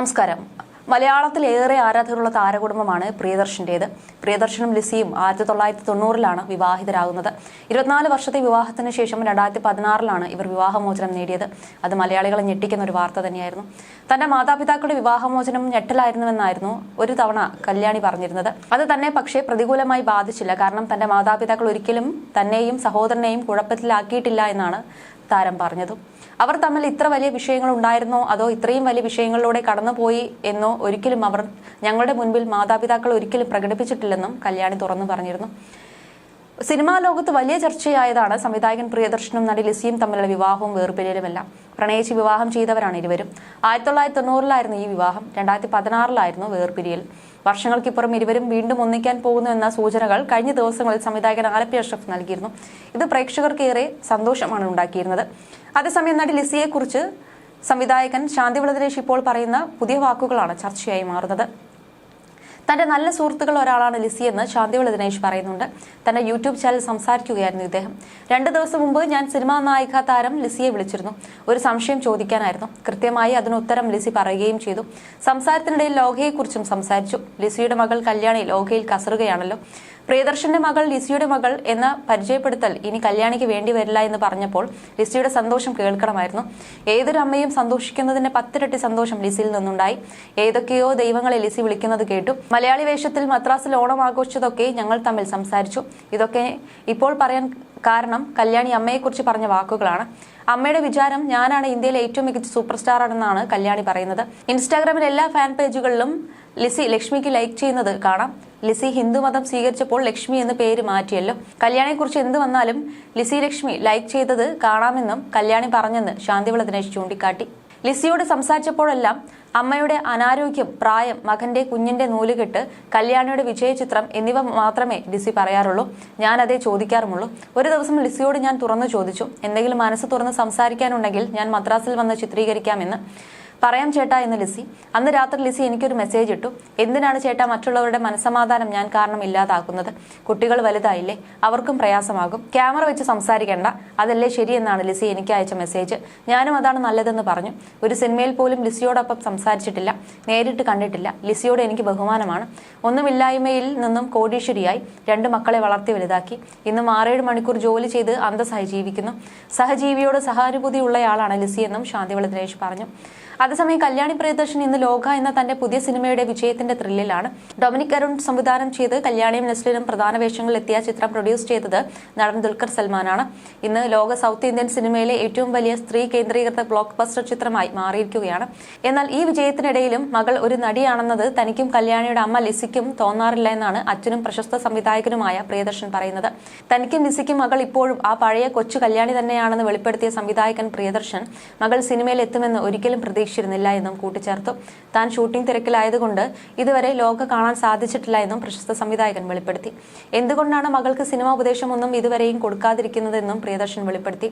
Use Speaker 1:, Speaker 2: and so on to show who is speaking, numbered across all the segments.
Speaker 1: നമസ്കാരം. മലയാളത്തിൽ ഏറെ ആരാധകരുള്ള താരകുടുംബമാണ് പ്രിയദർശന്റേത്. പ്രിയദർശനും ലിസിയും ആയിരത്തി തൊള്ളായിരത്തി തൊണ്ണൂറിലാണ് വിവാഹിതരാകുന്നത്. ഇരുപത്തിനാല് വർഷത്തെ വിവാഹത്തിന് ശേഷം രണ്ടായിരത്തി പതിനാറിലാണ് ഇവർ വിവാഹമോചനം നേടിയത്. അത് മലയാളികളെ ഞെട്ടിക്കുന്ന ഒരു വാർത്ത തന്നെയായിരുന്നു. തന്റെ മാതാപിതാക്കളുടെ വിവാഹമോചനം ഞെട്ടലായിരുന്നുവെന്നായിരുന്നു ഒരു തവണ കല്യാണി പറഞ്ഞിരുന്നത്. അത് തന്നെ പക്ഷേ പ്രതികൂലമായി ബാധിച്ചില്ല. കാരണം തന്റെ മാതാപിതാക്കൾ ഒരിക്കലും തന്നെയും സഹോദരനെയും കുഴപ്പത്തിലാക്കിയിട്ടില്ല എന്നാണ് താരം പറഞ്ഞതും. അവർ തമ്മിൽ ഇത്ര വലിയ വിഷയങ്ങൾ ഉണ്ടായിരുന്നോ അതോ ഇത്രയും വലിയ വിഷയങ്ങളിലൂടെ കടന്നുപോയി എന്നോ ഒരിക്കലും അവർ ഞങ്ങളുടെ മുൻപിൽ മാതാപിതാക്കൾ ഒരിക്കലും പ്രകടിപ്പിച്ചിട്ടില്ലെന്നും കല്യാണി തുറന്നു പറഞ്ഞിരുന്നു. സിനിമാ ലോകത്ത് വലിയ ചർച്ചയായതാണ് സംവിധായകൻ പ്രിയദർശനും നടി ലിസിയും തമ്മിലുള്ള വിവാഹവും വേർപിരിയലുമെല്ലാം. പ്രണയിച്ച് വിവാഹം ചെയ്തവരാണ് ഇരുവരും. ആയിരത്തി തൊള്ളായിരത്തി തൊണ്ണൂറിലായിരുന്നു ഈ വിവാഹം. രണ്ടായിരത്തി പതിനാറിലായിരുന്നു വേർപിരിയൽ. വർഷങ്ങൾക്കിപ്പുറം ഇരുവരും വീണ്ടും ഒന്നിക്കാൻ പോകുന്നു എന്ന സൂചനകൾ കഴിഞ്ഞ ദിവസങ്ങളിൽ സംവിധായകൻ ആലപ്പി അഷ്റഫ് നൽകിയിരുന്നു. ഇത് പ്രേക്ഷകർക്കേറെ സന്തോഷമാണ് ഉണ്ടാക്കിയിരുന്നത്. അതേസമയം നടി ലിസിയെക്കുറിച്ച് സംവിധായകൻ ശാന്തി ദിനേശ് ഇപ്പോൾ പറയുന്ന പുതിയ വാക്കുകളാണ് ചർച്ചയായി മാറുന്നത്. തന്റെ നല്ല സുഹൃത്തുക്കൾ ഒരാളാണ് ലിസി എന്ന് ശാന്തിവിള ദിനേശ് പറയുന്നുണ്ട്. തന്റെ യൂട്യൂബ് ചാനൽ സംസാരിക്കുകയായിരുന്നു ഇദ്ദേഹം. രണ്ട് ദിവസം മുമ്പ് ഞാൻ സിനിമാ നായിക താരം ലിസിയെ വിളിച്ചിരുന്നു. ഒരു സംശയം ചോദിക്കാനായിരുന്നു. കൃത്യമായി അതിന് ഉത്തരം ലിസി പറയുകയും ചെയ്തു. സംസാരത്തിനിടയിൽ ലോഹയെക്കുറിച്ചും സംസാരിച്ചു. ലിസിയുടെ മകൾ കല്യാണി ലോഹയിൽ കസറുകയാണല്ലോ. പ്രിയദർശന്റെ മകൾ ലിസിയുടെ മകൾ എന്ന പരിചയപ്പെടുത്തൽ ഇനി കല്യാണിക്ക് വേണ്ടി വരില്ല എന്ന് പറഞ്ഞപ്പോൾ ലിസിയുടെ സന്തോഷം കേൾക്കണമായിരുന്നു. ഏതൊരു അമ്മയും സന്തോഷിക്കുന്നതിന്റെ പത്തിരട്ടി സന്തോഷം ലിസിയിൽ നിന്നുണ്ടായി. ഏതൊക്കെയോ ദൈവങ്ങളെ ലിസി വിളിക്കുന്നത് കേട്ടു. മലയാളി വേഷത്തിൽ മദ്രാസിൽ ഓണം ആഘോഷിച്ചതൊക്കെ ഞങ്ങൾ തമ്മിൽ സംസാരിച്ചു. ഇതൊക്കെ ഇപ്പോൾ പറയാൻ കാരണം കല്യാണി അമ്മയെക്കുറിച്ച് പറഞ്ഞ വാക്കുകളാണ്. അമ്മയുടെ വിചാരം ഞാനാണ് ഇന്ത്യയിലെ ഏറ്റവും മികച്ച സൂപ്പർ സ്റ്റാർ ആണെന്നാണ് കല്യാണി പറയുന്നത്. ഇൻസ്റ്റാഗ്രാമിൽ എല്ലാ ഫാൻ പേജുകളിലും ലിസി ലക്ഷ്മിക്ക് ലൈക്ക് ചെയ്യുന്നത് കാണാം. ലിസി ഹിന്ദു മതം സ്വീകരിച്ചപ്പോൾ ലക്ഷ്മി എന്ന് പേര് മാറ്റിയല്ലോ. കല്യാണിയെക്കുറിച്ച് എന്ത് വന്നാലും ലിസി ലക്ഷ്മി ലൈക്ക് ചെയ്തത് കാണാമെന്നും കല്യാണി പറഞ്ഞെന്ന് ശാന്തിവിള ദിനേശ് ചൂണ്ടിക്കാട്ടി. ലിസിയോട് സംസാരിച്ചപ്പോഴെല്ലാം അമ്മയുടെ അനാരോഗ്യം പ്രായം മകന്റെ കുഞ്ഞിന്റെ നൂലുകെട്ട് കല്യാണിയുടെ വിജയചിത്രം എന്നിവ മാത്രമേ ലിസി പറയാറുള്ളൂ. ഞാൻ അതേ ചോദിക്കാറുമുള്ളൂ. ഒരു ദിവസം ലിസിയോട് ഞാൻ തുറന്നു ചോദിച്ചു. എന്തെങ്കിലും മനസ്സ് തുറന്ന് സംസാരിക്കാനുണ്ടെങ്കിൽ ഞാൻ മദ്രാസിൽ വന്ന് ചിത്രീകരിക്കാമെന്ന്. പറയാം ചേട്ടാ എന്ന് ലിസി. അന്ന് രാത്രി ലിസി എനിക്കൊരു മെസ്സേജ് ഇട്ടു. എന്തിനാണ് ചേട്ടാ മറ്റുള്ളവരുടെ മനസ്സമാധാനം ഞാൻ കാരണം ഇല്ലാതാക്കുന്നത്? കുട്ടികൾ വലുതായില്ലേ? അവർക്കും പ്രയാസമാകും. ക്യാമറ വെച്ച് സംസാരിക്കേണ്ട. അതല്ലേ ശരിയെന്നാണ് ലിസി എനിക്ക് അയച്ച മെസ്സേജ് ഞാനും അതാണ് നല്ലതെന്ന് പറഞ്ഞു. ഒരു സിനിമയിൽ പോലും ലിസിയോടൊപ്പം സംസാരിച്ചിട്ടില്ല. നേരിട്ട് കണ്ടിട്ടില്ല. ലിസിയോട് എനിക്ക് ബഹുമാനമാണ്. ഒന്നുമില്ലായ്മയിൽ നിന്നും കോടീശ്വരിയായി രണ്ട് മക്കളെ വളർത്തി വലുതാക്കി. ഇന്നും ആറേഴ് മണിക്കൂർ ജോലി ചെയ്ത് അന്തസ്സായി ജീവിക്കുന്നു. സഹജീവിയോട് സഹാനുഭൂതിയുള്ളയാളാണ് ലിസി എന്നും ശാന്തിവള ദിനേശ് പറഞ്ഞു. അതേസമയം കല്യാണി പ്രിയദർശൻ ഇന്ന് ലോക എന്ന തന്റെ പുതിയ സിനിമയുടെ വിജയത്തിന്റെ ത്രില്ലിലാണ്. ഡൊമിനിക് അരുൺ സംവിധാനം ചെയ്ത് കല്യാണിയും നെസ്ലിനും പ്രധാന വേഷങ്ങളിൽ എത്തിയ ചിത്രം പ്രൊഡ്യൂസ് ചെയ്തത് നടൻ ദുൽഖർ സൽമാനാണ്. ഇന്ന് ലോക സൗത്ത് ഇന്ത്യൻ സിനിമയിലെ ഏറ്റവും വലിയ സ്ത്രീ കേന്ദ്രീകൃത ബ്ലോക്ക് ബസ്റ്റർ ചിത്രമായി മാറിയിരിക്കുകയാണ്. എന്നാൽ ഈ വിജയത്തിനിടയിലും മകൾ ഒരു നടിയാണെന്നത് തനിക്കും കല്യാണിയുടെ അമ്മ ലിസിക്കും തോന്നാറില്ല എന്നാണ് അച്ഛനും പ്രശസ്ത സംവിധായകനുമായ പ്രിയദർശൻ പറയുന്നത്. തനിക്കും ലിസിക്കും മകൾ ഇപ്പോഴും ആ പഴയ കൊച്ചു കല്യാണി തന്നെയാണെന്ന് വെളിപ്പെടുത്തിയ സംവിധായകൻ പ്രിയദർശൻ മകൾ സിനിമയിൽ എത്തുമെന്ന് ഒരിക്കലും പ്രതീക്ഷിച്ചിരുന്നില്ല എന്നും കൂട്ടിച്ചേർത്തു. താൻ ഷൂട്ടിംഗ് തിരക്കിലായതുകൊണ്ട് ഇതുവരെ ലോക കാണാൻ സാധിച്ചിട്ടില്ല എന്നും പ്രശസ്ത സംവിധായകൻ വെളിപ്പെടുത്തി. എന്തുകൊണ്ടാണ് മകൾക്ക് സിനിമാ ഉപദേശമൊന്നും ഇതുവരെയും കൊടുക്കാതിരിക്കുന്നതെന്നും പ്രിയദർശൻ വെളിപ്പെടുത്തി.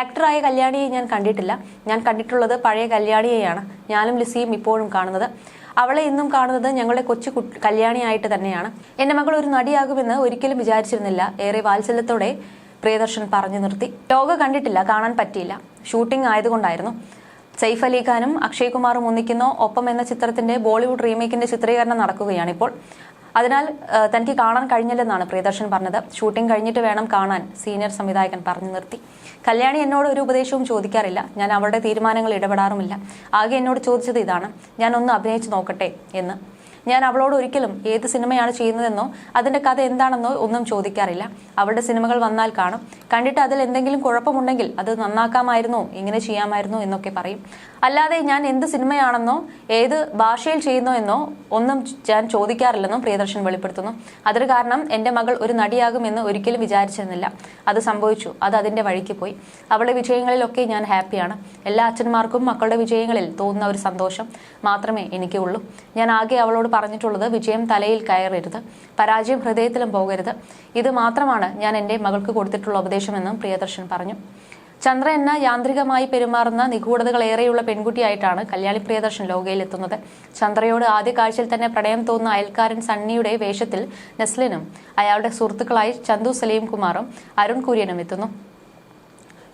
Speaker 1: ആക്ടറായ കല്യാണിയെ ഞാൻ കണ്ടിട്ടില്ല. ഞാൻ കണ്ടിട്ടുള്ളത് പഴയ കല്യാണിയെയാണ്. ഞാനും ലിസിയും ഇപ്പോഴും കാണുന്നത്. അവളെ ഇന്നും കാണുന്നത് ഞങ്ങളുടെ കൊച്ചു കല്യാണിയായിട്ട് തന്നെയാണ്. എന്റെ മകൾ ഒരു നടിയാകുമെന്ന് ഒരിക്കലും വിചാരിച്ചിരുന്നില്ല. ഏറെ വാത്സല്യത്തോടെ പ്രിയദർശൻ പറഞ്ഞു നിർത്തി. ടോഗ കണ്ടിട്ടില്ല കാണാൻ പറ്റിയില്ല. ഷൂട്ടിംഗ് ആയതുകൊണ്ടായിരുന്നു. സൈഫ് അലി ഖാനും അക്ഷയ് കുമാറും ഒന്നിക്കുന്ന. ഒപ്പം എന്ന ചിത്രത്തിന്റെ ബോളിവുഡ് റീമേക്കിന്റെ ചിത്രീകരണം നടക്കുകയാണ് ഇപ്പോൾ. അതിനാൽ തനിക്ക് കാണാൻ കഴിഞ്ഞില്ലെന്നാണ് പ്രിയദർശൻ പറഞ്ഞത്. ഷൂട്ടിംഗ് കഴിഞ്ഞിട്ട് വേണം കാണാൻ സീനിയർ സംവിധായകൻ പറഞ്ഞു നിർത്തി. കല്യാണി എന്നോട് ഒരു ഉപദേശവും ചോദിക്കാറില്ല. ഞാൻ അവളുടെ തീരുമാനങ്ങൾ ഇടപെടാറുമില്ല. ആകെ എന്നോട് ചോദിച്ചത് ഇതാണ്. ഞാൻ ഒന്ന് അഭിനയിച്ചു നോക്കട്ടെ എന്ന് ഞാൻ അവളോട് ഒരിക്കലും ഏത് സിനിമയാണ് ചെയ്യുന്നതെന്നോ അതിന്റെ കഥ എന്താണെന്നോ ഒന്നും ചോദിക്കാറില്ല. അവളുടെ സിനിമകൾ വന്നാൽ കാണും. കണ്ടിട്ട് അതിൽ എന്തെങ്കിലും കുഴപ്പമുണ്ടെങ്കിൽ അത് നന്നാക്കാമായിരുന്നോ ഇങ്ങനെ ചെയ്യാമായിരുന്നോ എന്നൊക്കെ പറയും. അല്ലാതെ ഞാൻ എന്ത് സിനിമയാണെന്നോ ഏത് ഭാഷയിൽ ചെയ്യുന്നോ എന്നോ ഒന്നും ഞാൻ ചോദിക്കാറില്ലെന്നും പ്രിയദർശൻ വെളിപ്പെടുത്തുന്നു. അതിന് കാരണം എന്റെ മകൾ ഒരു നടിയാകുമെന്ന് ഒരിക്കലും വിചാരിച്ചിരുന്നില്ല അത് സംഭവിച്ചു. അത് അതിന്റെ വഴിക്ക് പോയി. അവളുടെ വിജയങ്ങളിലൊക്കെ ഞാൻ ഹാപ്പിയാണ്. എല്ലാ അച്ഛന്മാർക്കും മക്കളുടെ വിജയങ്ങളിൽ തോന്നുന്ന ഒരു സന്തോഷം മാത്രമേ എനിക്ക് ഉള്ളൂ ഞാൻ ആകെ അവളോട് പറഞ്ഞിട്ടുള്ളത് വിജയം തലയിൽ കയറരുത് പരാജയം ഹൃദയത്തിലും പോകരുത്. ഇത് മാത്രമാണ് ഞാൻ എന്റെ മകൾക്ക് കൊടുത്തിട്ടുള്ള ഉപദേശമെന്നും പ്രിയദർശൻ പറഞ്ഞു. ചന്ദ്ര എന്ന യാന്ത്രികമായി പെരുമാറുന്ന നിഗൂഢതകൾ ഏറെയുള്ള പെൺകുട്ടിയായിട്ടാണ് കല്യാണി പ്രിയദർശൻ ലോകയിലെത്തുന്നത്. ചന്ദ്രയോട് ആദ്യ കാഴ്ചയിൽ തന്നെ പ്രണയം തോന്നുന്ന അയൽക്കാരൻ സണ്ണിയുടെ വേഷത്തിൽ നെസ്ലിനും അയാളുടെ സുഹൃത്തുക്കളായി ചന്തു സലീം കുമാറും അരുൺ കുര്യനും എത്തുന്നു.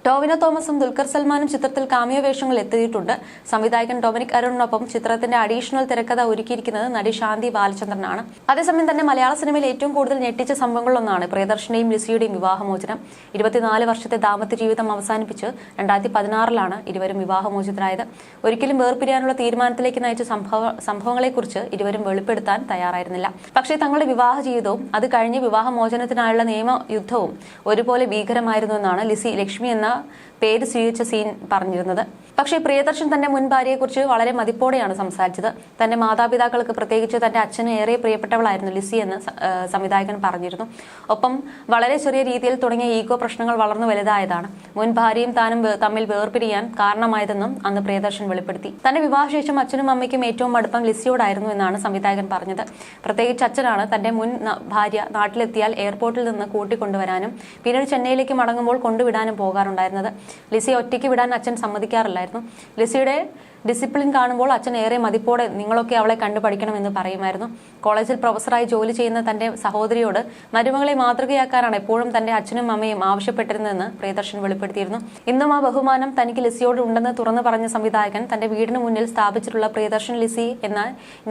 Speaker 1: ടോവിനോ തോമസും ദുൽഖർ സൽമാനും ചിത്രത്തിൽ കാമിയോ വേഷങ്ങൾ എത്തിയിട്ടുണ്ട്. സംവിധായകൻ ഡൊമിനിക് അരുണിനൊപ്പം ചിത്രത്തിന്റെ അഡീഷണൽ തിരക്കഥ ഒരുക്കിയിരിക്കുന്നത് നടി ശാന്തി ബാലചന്ദ്രനാണ്. അതേസമയം തന്നെ മലയാള സിനിമയിൽ ഏറ്റവും കൂടുതൽ ഞെട്ടിച്ച സംഭവങ്ങളിലൊന്നാണ് പ്രിയദർശനയും ലിസിയുടെയും വിവാഹമോചനം. ഇരുപത്തിനാല് വർഷത്തെ ദാമ്പത്യ ജീവിതം അവസാനിപ്പിച്ച് രണ്ടായിരത്തി പതിനാറിലാണ് ഇരുവരും വിവാഹമോചിതരായത്. ഒരിക്കലും വേർപിരിയാനുള്ള തീരുമാനത്തിലേക്ക് നയിച്ച സംഭവ സംഭവങ്ങളെക്കുറിച്ച് ഇരുവരും വെളിപ്പെടുത്താൻ തയ്യാറായിരുന്നില്ല. പക്ഷേ തങ്ങളുടെ വിവാഹ ജീവിതവും അത് കഴിഞ്ഞ് വിവാഹമോചനത്തിനായുള്ള നിയമയുദ്ധവും ഒരുപോലെ ഭീകരമായിരുന്നുവെന്നാണ് ലിസി ലക്ഷ്മി എന്ന പേര് സ്വീകരിച്ച സീൻ പറഞ്ഞിരുന്നത്. പക്ഷേ പ്രിയദർശൻ തന്റെ മുൻ ഭാര്യയെക്കുറിച്ച് വളരെ മതിപ്പോടെയാണ് സംസാരിച്ചത്. തന്റെ മാതാപിതാക്കൾക്ക് പ്രത്യേകിച്ച് തന്റെ അച്ഛന് ഏറെ പ്രിയപ്പെട്ടവളായിരുന്നു ലിസി എന്ന് സംവിധായകൻ പറഞ്ഞിരുന്നു. ഒപ്പം വളരെ ചെറിയ രീതിയിൽ തുടങ്ങിയ ഈഗോ പ്രശ്നങ്ങൾ വളർന്നു വലുതായതാണ്. മുൻ ഭാര്യയും താനും തമ്മിൽ വേർപിരിയാൻ കാരണമായതെന്നും അന്ന് പ്രിയദർശൻ വെളിപ്പെടുത്തി. തന്റെ വിവാഹശേഷം അച്ഛനും അമ്മയ്ക്കും ഏറ്റവും അടുപ്പം ലിസിയോടായിരുന്നു എന്നാണ് സംവിധായകൻ പറഞ്ഞത്. പ്രത്യേകിച്ച് അച്ഛനാണ് തന്റെ മുൻ ഭാര്യ നാട്ടിലെത്തിയാൽ എയർപോർട്ടിൽ നിന്ന് കൂട്ടിക്കൊണ്ടുവരാനും പിന്നീട് ചെന്നൈയിലേക്ക് മടങ്ങുമ്പോൾ കൊണ്ടുവിടാനും പോകാറുണ്ടായിരുന്നത്. ലിസിയെ ഒറ്റയ്ക്ക് വിടാൻ അച്ഛൻ സമ്മതിക്കാറില്ലായിരുന്നു. ലിസിയുടെ ഡിസിപ്ലിൻ കാണുമ്പോൾ അച്ഛൻ ഏറെ മതിപ്പോടെ നിങ്ങളൊക്കെ അവളെ കണ്ടു പഠിക്കണമെന്ന് പറയുമായിരുന്നു. കോളേജിൽ പ്രൊഫസറായി ജോലി ചെയ്യുന്ന തന്റെ സഹോദരിയോട് മരുമകളെ മാതൃകയാക്കാനാണ് എപ്പോഴും തന്റെ അച്ഛനും അമ്മയും ആവശ്യപ്പെട്ടിരുന്നതെന്ന് പ്രിയദർശൻ വെളിപ്പെടുത്തിയിരുന്നു. ഇന്നും ആ ബഹുമാനം തനിക്ക് ലിസിയോട് ഉണ്ടെന്ന് തുറന്നു പറഞ്ഞ സംവിധായകൻ തന്റെ വീടിന് മുന്നിൽ സ്ഥാപിച്ചിട്ടുള്ള പ്രിയദർശൻ ലിസി എന്ന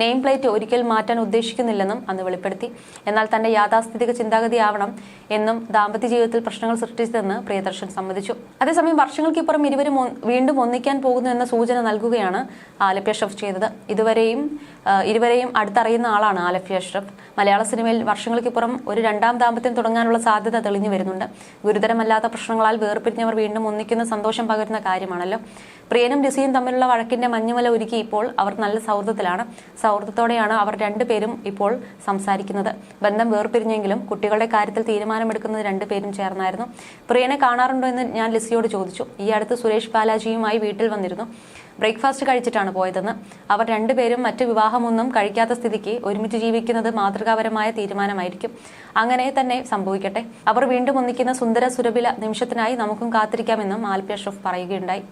Speaker 1: നെയിം പ്ലേറ്റ് ഒരിക്കൽ മാറ്റാൻ ഉദ്ദേശിക്കുന്നില്ലെന്നും അന്ന് വെളിപ്പെടുത്തി. എന്നാൽ തന്റെ യാഥാസ്ഥിതിക ചിന്താഗതിയാവണം എന്നും ദാമ്പത്യ ജീവിതത്തിൽ പ്രശ്നങ്ങൾ സൃഷ്ടിച്ചതെന്ന് പ്രിയദർശൻ സമ്മതിച്ചു. അതേസമയം വർഷങ്ങൾക്കിപ്പുറം ഇരുവരും വീണ്ടും ഒന്നിക്കാൻ പോകുന്നു എന്ന സൂചന നൽകുകയാണ് ആലപ്യ ഷെഫ് ചെയ്തത്. ഇതുവരെയും ഇരുവരെയും അടുത്തറിയുന്ന ആളാണ് ആലഫി അഷ്റഫ്. മലയാള സിനിമയിൽ വർഷങ്ങൾക്കിപ്പുറം ഒരു രണ്ടാം ദാമ്പത്യം തുടങ്ങാനുള്ള സാധ്യത തെളിഞ്ഞു വരുന്നുണ്ട്. ഗുരുതരമല്ലാത്ത പ്രശ്നങ്ങളാൽ വേർപിരിഞ്ഞവർ വീണ്ടും ഒന്നിക്കുന്ന സന്തോഷം പകരുന്ന കാര്യമാണല്ലോ. പ്രിയനും ഡിസിയും തമ്മിലുള്ള വഴക്കിന്റെ മഞ്ഞുമല ഒരുക്കി ഇപ്പോൾ അവർ നല്ല സൗഹൃദത്തിലാണ്. സൗഹൃദത്തോടെയാണ് അവർ രണ്ടുപേരും ഇപ്പോൾ സംസാരിക്കുന്നത്. ബന്ധം വേർപിരിഞ്ഞെങ്കിലും കുട്ടികളുടെ കാര്യത്തിൽ തീരുമാനമെടുക്കുന്നത് രണ്ടുപേരും ചേർന്നായിരുന്നു. പ്രിയനെ കാണാറുണ്ടോ എന്ന് ഞാൻ ലിസിയോട് ചോദിച്ചു. ഈ അടുത്ത് സുരേഷ് ബാലാജിയുമായി വീട്ടിൽ വന്നിരുന്നു. ബ്രേക്ക്ഫാസ്റ്റ് കഴിച്ചിട്ടാണ് പോയതെന്ന്. അവർ രണ്ടുപേരും മറ്റ് വിവാഹമൊന്നും കഴിക്കാത്ത സ്ഥിതിക്ക് ഒരുമിച്ച് ജീവിക്കുന്നത് മാതൃകാപരമായ തീരുമാനമായിരിക്കും. അങ്ങനെ തന്നെ സംഭവിക്കട്ടെ. അവർ വീണ്ടും ഒന്നിക്കുന്ന സുന്ദര സുരഭില നിമിഷത്തിനായി നമുക്കും കാത്തിരിക്കാമെന്നും ആൽപി അഷ്റഫ് പറയുകയുണ്ടായി.